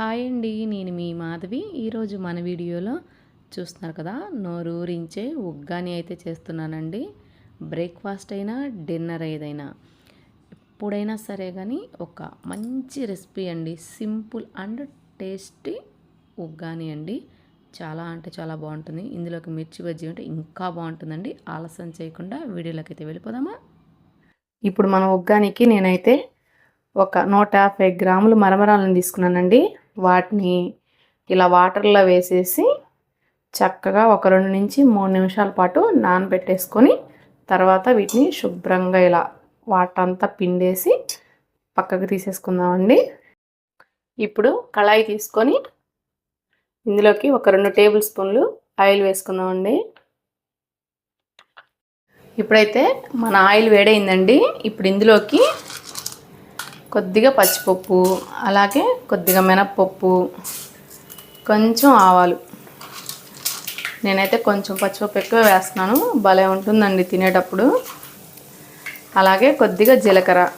Hi అండి నేను మీ మాధవి. ఈరోజు మన వీడియోలో చూస్తున్నారు కదా నోరూరించే ఉగ్గాని అయితే చేస్తున్నానండి. బ్రేక్ఫాస్ట్ అయినా డిన్నర్ ఏదైనా. ఎప్పుడైనా సరే కానీ ఒక మంచి రెసిపీ అండి. సింపుల్ అండ్ టేస్టీ ఉగ్గాని అండి. చాలా అంటే చాలా బాగుంటుంది. ఇందులోకి మిర్చి బజ్జీ ఉంటే ఇంకా బాగుంటుందండి. ఆలస్యం చేయకుండా వీడియోలోకి అయితే వెళ్ళిపోదామా? ఇప్పుడు మన ఉగ్గానికి నేనైతే ఒక నూట యాభై గ్రాములు మరమరాలను తీసుకున్నానండి. వాటిని ఇలా వాటర్లో వేసేసి చక్కగా ఒక రెండు నుంచి మూడు నిమిషాల పాటు నానబెట్టేసుకొని తర్వాత వీటిని శుభ్రంగా ఇలా వాటంతా పిండేసి పక్కకు తీసేసుకుందామండి. ఇప్పుడు కళాయి తీసుకొని ఇందులోకి ఒక రెండు టేబుల్ స్పూన్లు ఆయిల్ వేసుకుందామండి. ఇప్పుడైతే మన ఆయిల్ వేడైందండి. ఇప్పుడు ఇందులోకి కొద్దిగా పచ్చిపప్పు అలాగే కొద్దిగా మినప్పప్పు కొంచెం ఆవాలు. నేనైతే కొంచెం పచ్చిపప్పు ఎక్కువ వేస్తున్నాను. భలే ఉంటుందండి తినేటప్పుడు. అలాగే కొద్దిగా జీలకర్ర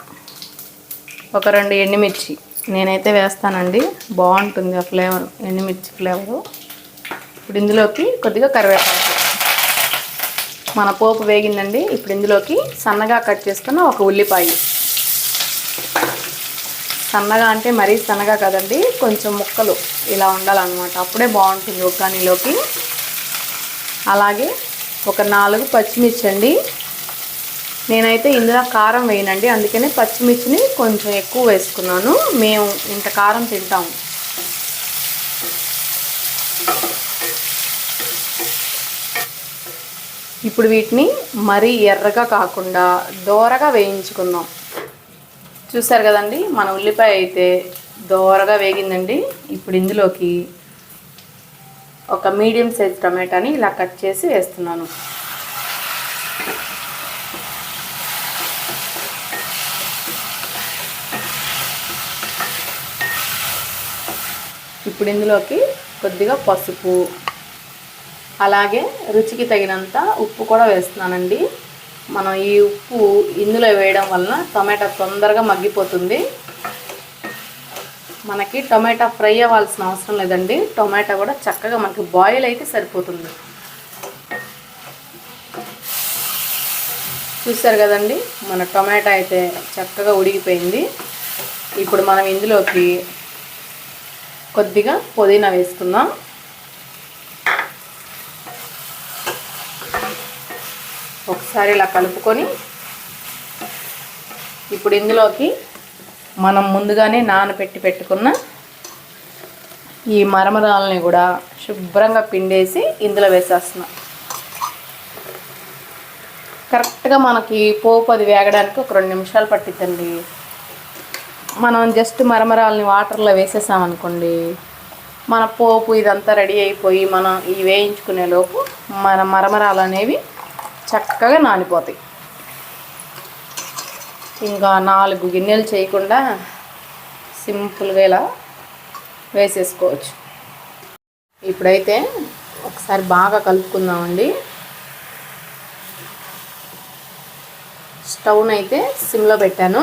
ఒక రెండు ఎండుమిర్చి. నేనైతే వేస్తానండి. బాగుంటుంది ఆ ఫ్లేవర్ ఎండుమిర్చి ఫ్లేవరు. ఇప్పుడు ఇందులోకి కొద్దిగా కరివేపాకు. మన పోపు వేగిందండి. ఇప్పుడు ఇందులోకి సన్నగా కట్ చేసుకున్న ఒక ఉల్లిపాయ. సన్నగా అంటే మరీ సన్నగా కదండి కొంచెం ముక్కలు ఇలా ఉండాలన్నమాట. అప్పుడే బాగుంటుంది ఉగ్గానిలోకి అలాగే ఒక నాలుగు పచ్చిమిర్చి అండి. నేనైతే ఇందులో కారం వేయనండి అందుకనే పచ్చిమిర్చిని కొంచెం ఎక్కువ వేసుకున్నాను. మేము ఇంత కారం తింటాము ఇప్పుడు వీటిని మరీ ఎర్రగా కాకుండా దోరగా వేయించుకుందాం. చూసారు కదండి మన ఉల్లిపాయ అయితే దోరగా వేగిందండి. ఇప్పుడు ఇందులోకి ఒక మీడియం సైజ్ టమాటాని ఇలా కట్ చేసి వేస్తున్నాను. ఇప్పుడు ఇందులోకి కొద్దిగా పసుపు అలాగే రుచికి తగినంత ఉప్పు కూడా వేస్తున్నానండి. మనం ఈ ఉప్పు ఇందులో వేయడం వలన టమాటా తొందరగా మగ్గిపోతుంది. మనకి టమాటా ఫ్రై అవ్వాల్సిన అవసరం లేదండి. టొమాటో కూడా చక్కగా మనకి బాయిల్ అయితే సరిపోతుంది. చూసారు కదండి? మన టొమాటో అయితే చక్కగా ఉడిగిపోయింది ఇప్పుడు మనం ఇందులోకి కొద్దిగా పుదీనా వేసుకుందాం. ఒకసారి ఇలా కలుపుకొని ఇప్పుడు ఇందులోకి మనం ముందుగానే నానబెట్టి పెట్టుకున్న ఈ మరమరాలని కూడా శుభ్రంగా పిండేసి ఇందులో వేసేస్తున్నాం. కరెక్ట్గా మనకి పోపు అది వేగడానికి ఒక రెండు నిమిషాలు పట్టిద్దండి. మనం జస్ట్ మరమరాలని వాటర్లో వేసేసామనుకోండి మన పోపు ఇదంతా రెడీ అయిపోయి మనం ఈ వేయించుకునే లోపు మన మరమరాలు అనేవి చక్కగా నానిపోతాయి. ఇంకా నాలుగు గిన్నెలు చేయకుండా సింపుల్గా ఇలా వేసేసుకోవచ్చు. ఇప్పుడైతే ఒకసారి బాగా కలుపుకుందామండి. స్టవ్ను అయితే సిమ్లో పెట్టాను.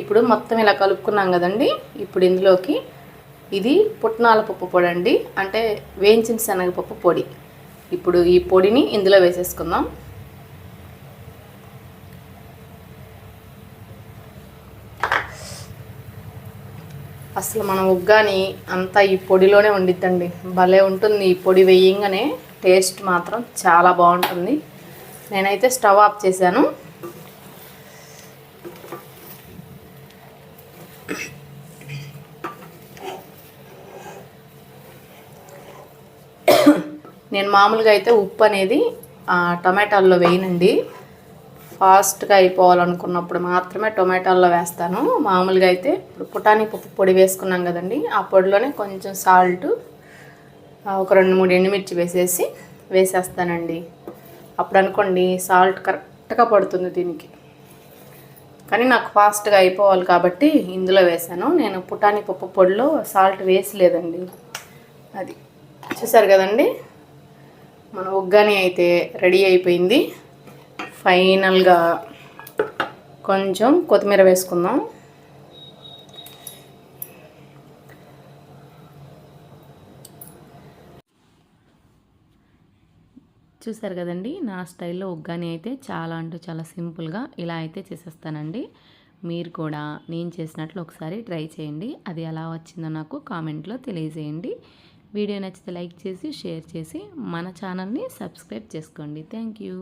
ఇప్పుడు మొత్తం ఇలా కలుపుకున్నాం కదండి. ఇప్పుడు ఇందులోకి ఇది పుట్నాల పప్పు పొడి అండి అంటే వేయించిన శనగపప్పు పొడి. ఇప్పుడు ఈ పొడిని ఇందులో వేసేసుకుందాం. అసలు మనం ఉగ్గాని అంతా ఈ పొడిలోనే ఉండిద్దండి. భలే ఉంటుంది ఈ పొడి వేయంగానే. టేస్ట్ మాత్రం చాలా బాగుంటుంది. నేనైతే స్టవ్ ఆఫ్ చేశాను. నేను మామూలుగా అయితే ఉప్పు అనేది టమాటాల్లో వేయనండి. ఫాస్ట్గా అయిపోవాలనుకున్నప్పుడు మాత్రమే టొమాటోల్లో వేస్తాను. మామూలుగా అయితే ఇప్పుడు పుటానీ పప్పు పొడి వేసుకున్నాం కదండి ఆ పొడిలోనే కొంచెం సాల్ట్ ఒక రెండు మూడు ఎండుమిర్చి వేసేసి వేసేస్తానండి. అప్పుడు అనుకోండి సాల్ట్ కరెక్ట్గా పడుతుంది దీనికి. కానీ నాకు ఫాస్ట్గా అయిపోవాలి కాబట్టి ఇందులో వేసాను. నేను పుటాని పప్పు పొడిలో సాల్ట్ వేసలేదండి అది చూసారు కదండి? మన ఒగ్గాని అయితే రెడీ అయిపోయింది. ఫైనల్గా కొంచెం కొత్తిమీర వేసుకుందాం. చూసారు కదండి నా స్టైల్లో ఒగ్గాని అయితే చాలా అంటూ చాలా సింపుల్గా ఇలా అయితే చేసేస్తానండి. మీరు కూడా నేను చేసినట్లు ఒకసారి ట్రై చేయండి. అది ఎలా వచ్చిందో నాకు కామెంట్లో తెలియజేయండి. వీడియో నచ్చితే లైక్ చేసి షేర్ చేసి మన ఛానల్ని సబ్స్క్రైబ్ చేసుకోండి. Thank you.